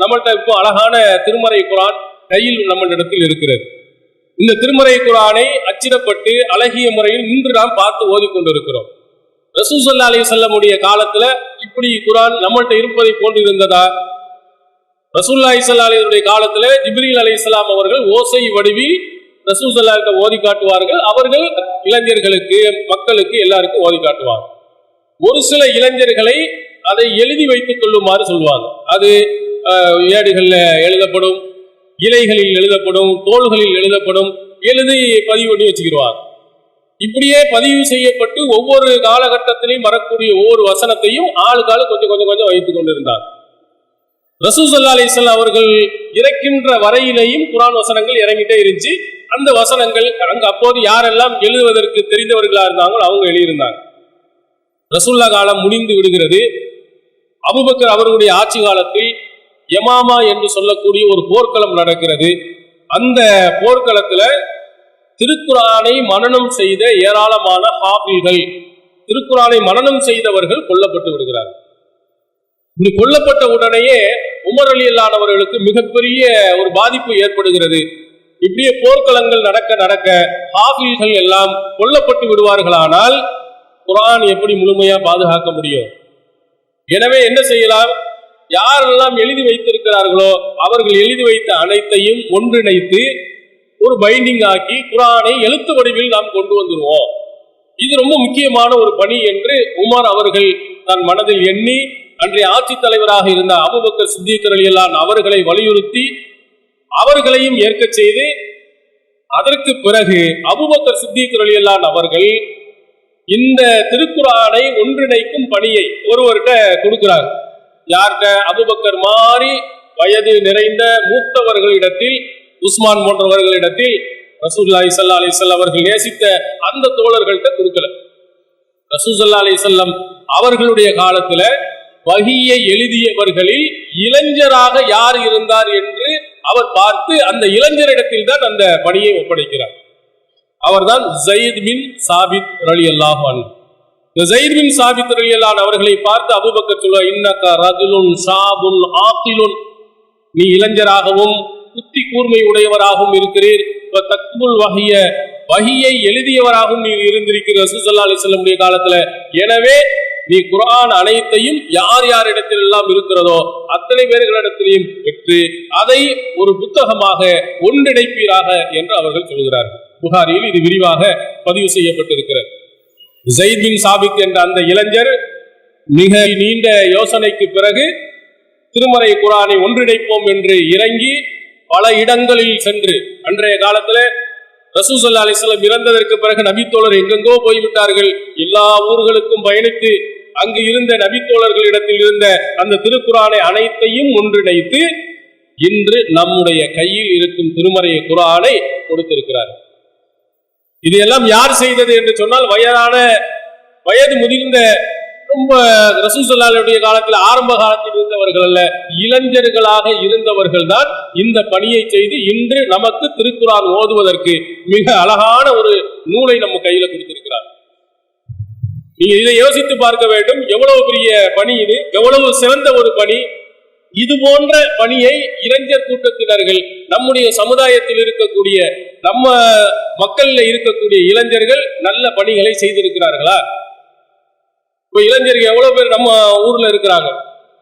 நம்மள்கிட்ட இப்போ அழகான திருமறை குரான் கையில் நம்மளிடத்தில் இருக்கிறது. இந்த திருமறை குரானை அச்சிடப்பட்டு அழகிய முறையில் இன்று நாம் பார்த்து ஓதிக்கொண்டிருக்கிறோம். ரசூசல்லா அலி செல்லமுடைய காலத்துல இப்படி குரான் நம்மள்கிட்ட இருப்பதை போன்று இருந்ததா ரசூல்லா இசல்லா அலியுடைய காலத்துல ஜிப்ரீல் அலி இஸ்லாம் அவர்கள் ஓசை வடிவில் ரசூசல்லா ஓதி காட்டுவார்கள். அவர்கள் இளைஞர்களுக்கு மக்களுக்கு எல்லாருக்கும் ஓதி காட்டுவார்கள். ஒரு சில இளைஞர்களை அதை எழுதி வைத்துக் கொள்ளுமாறு சொல்லுவாங்க அது ஏடுகளில் எழுதப்படும் இலைகளில் எழுதப்படும் தோள்களில் எழுதப்படும் எழுதி பதிவு பண்ணி வச்சுக்கிடுவாங்க இப்படியே பதிவு செய்யப்பட்டு ஒவ்வொரு காலகட்டத்திலையும் வரக்கூடிய ஒவ்வொரு வசனத்தையும் ஆளுக்காளு கொஞ்சம் கொஞ்சம் கொஞ்சம் வைத்துக் கொண்டிருந்தார். ரசூசல்லா அலிஸ்லாம் அவர்கள் இறக்கின்ற வரையிலையும் குரான் வசனங்கள் இறங்கிட்டே இருந்துச்சு. அந்த வசனங்கள் அங்கு அப்போது யாரெல்லாம் எழுதுவதற்கு தெரிந்தவர்களா இருந்தாங்களோ அவங்க எழுதியிருந்தாங்க. ரசூல்லா காலம் முடிந்து விடுகிறது. அபுபக்கர் அவர்களுடைய ஆட்சி காலத்தில் யமாமா என்று சொல்லக்கூடிய ஒரு போர்க்களம் நடக்கிறது. அந்த போர்க்களத்துல திருக்குரானை மனனம் செய்த ஏராளமான ஹாபிகள் திருக்குரானை மனனம் செய்தவர்கள் கொல்லப்பட்டு விடுகிறார்கள். இப்படி கொல்லப்பட்ட உடனேயே உமர் அலி மிகப்பெரிய ஒரு பாதிப்பு ஏற்படுகிறது. இப்படியே போர்க்களங்கள் நடக்க நடக்க ஹாபில்கள் எல்லாம் கொல்லப்பட்டு விடுவார்களானால் குரான் எப்படி முழுமையா பாதுகாக்க முடியும்? எனவே என்ன செய்யலாம்? யாரெல்லாம் எழுதி வைத்திருக்கிறார்களோ அவர்கள் எழுதி வைத்த அனைத்தையும் ஒன்றிணைத்து ஒரு பைண்டிங் ஆக்கி குரானை எழுத்து வடிவில் நாம் கொண்டு வந்துடுவோம் இது ரொம்ப முக்கியமான ஒரு பணி என்று உமர் அவர்கள் தன் மனதில் எண்ணி அன்றைய ஆட்சித் தலைவராக இருந்த அபுபக்கர் சித்திகர் அலியல்லான் அவர்களை வலியுறுத்தி அவர்களையும் ஏற்கச் செய்து அதற்கு பிறகு அபுபக்கர் சித்திகர் அலியல்லான் அவர்கள் இந்த திருக்குறானை ஒன்றிணைக்கும் பணியை ஒருவர்கிட்ட கொடுக்கிறார். யார்கிட்ட அபுபக்கர் மாறி வயது நிறைந்த மூத்தவர்களிடத்தில் உஸ்மான் போன்றவர்களிடத்தில் ரசூல்லாய் சல்லா அலிசல்ல அவர்கள் நேசித்த அந்த தோழர்கள்ட்ட கொடுக்கல. ரசூசல்லா அலிசல்லம் அவர்களுடைய காலத்துல வகியை எழுதியவர்களில் இளைஞராக யார் இருந்தார் என்று அவர் பார்த்து அந்த இளைஞரிடத்தில் தான் அந்த பணியை ஒப்படைக்கிறார். அவர்தான் ஜயித் மின் சாபித் ரலி அல்லாஹ் இந்த ஜயித் அவர்களை பார்த்து அபுபக்கர் சொல்ல இன்னக்க ரகுலுன் சாபுன் ஆத்திலுன். நீ இளைஞராகவும் புத்தி கூர்மை உடையவராகவும் இருக்கிறீர். இப்ப தக்புல் வகைய வகியை எழுதியவராகவும் நீ இருந்திருக்கிற சுசல்லா அலிஸ்லமுடைய காலத்துல. எனவே நீ குரான் அனைத்தையும் யார் யாரிடத்தில் எல்லாம் இருக்கிறதோ அத்தனை பேர்களிடத்திலையும் பெற்று அதை ஒரு புத்தகமாக ஒன்றிணைப்பீராக என்று அவர்கள் சொல்கிறார்கள். புகாரியில் இது விரிவாக பதிவு செய்யப்பட்டிருக்கிறது. ஜெயித் பின் சாபித் என்ற அந்த இளைஞர் மிக நீண்ட யோசனைக்கு பிறகு திருமறை குரானை ஒன்றிணைப்போம் என்று இறங்கி பல இடங்களில் சென்று அன்றைய காலத்தில் ரசூசல்லா அலிஸ்லம் இறந்ததற்கு பிறகு நபித்தோழர் எங்கெங்கோ போய்விட்டார்கள். எல்லா ஊர்களுக்கும் பயணித்து அங்கு இருந்த நபித்தோழர்களிடத்தில் இருந்த அந்த திருக்குறானை அனைத்தையும் ஒன்றிணைத்து இன்று நம்முடைய கையில் இருக்கும் திருமறை குரானை கொடுத்திருக்கிறார் இதையெல்லாம் யார் செய்தது என்று சொன்னால் வயதான வயது முதிர்ந்த ரொம்ப ரசூசல்லாலுடைய காலத்தில் ஆரம்ப காலத்தில் இருந்தவர்கள் அல்ல இளைஞர்களாக இருந்தவர்கள் தான் இந்த பணியை செய்து இன்று நமக்கு திருக்குறான் ஓதுவதற்கு மிக அழகான ஒரு நூலை நம்ம கையில கொடுத்திருக்கிறார். நீங்க இதை யோசித்து பார்க்க வேண்டும். எவ்வளவு பெரிய பணி இது எவ்வளவு சிறந்த ஒரு பணி இது போன்ற பணியை இளைஞர் கூட்டத்தினர்கள் நம்முடைய சமுதாயத்தில் இருக்கக்கூடிய நம்ம மக்கள்ல இருக்கக்கூடிய இளைஞர்கள் நல்ல பணிகளை செய்திருக்கிறார்களா? இப்ப இளைஞர்கள் எவ்வளவு பேர் நம்ம ஊர்ல இருக்கிறாங்க?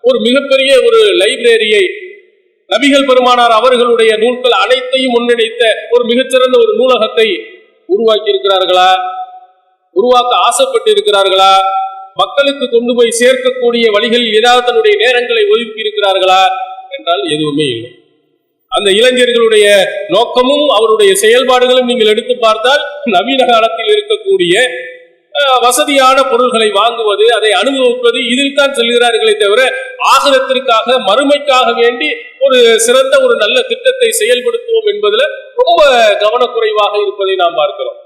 ஒரு மிகப்பெரிய ஒரு லைப்ரரியை நபிகள் பெருமானார் அவர்களுடைய நூல்கள் அனைத்தையும் ஒன்றிணைத்த ஒரு மிகச்சிறந்த ஒரு நூலகத்தை உருவாக்கி இருக்கிறார்களா உருவாக்க ஆசைப்பட்டு இருக்கிறார்களா மக்களுக்கு கொண்டு போய் சேர்க்கக்கூடிய வழிகளில் ஏதாவது தன்னுடைய நேரங்களை ஒதுக்கி இருக்கிறார்களா என்றால் எதுவுமே இல்லை. அந்த இளைஞர்களுடைய நோக்கமும் அவருடைய செயல்பாடுகளும் நீங்கள் எடுத்து பார்த்தால் நவீன காலத்தில் இருக்கக்கூடிய வசதியான பொருள்களை வாங்குவது அதை அனுபவிப்பது இதில் தான் செல்கிறார்களே தவிர ஆகலத்திற்காக மறுமைக்காக வேண்டி ஒரு சிறந்த ஒரு நல்ல திட்டத்தை செயல்படுத்துவோம் என்பதில் ரொம்ப கவனக்குறைவாக இருப்பதை நாம் பார்க்கிறோம்.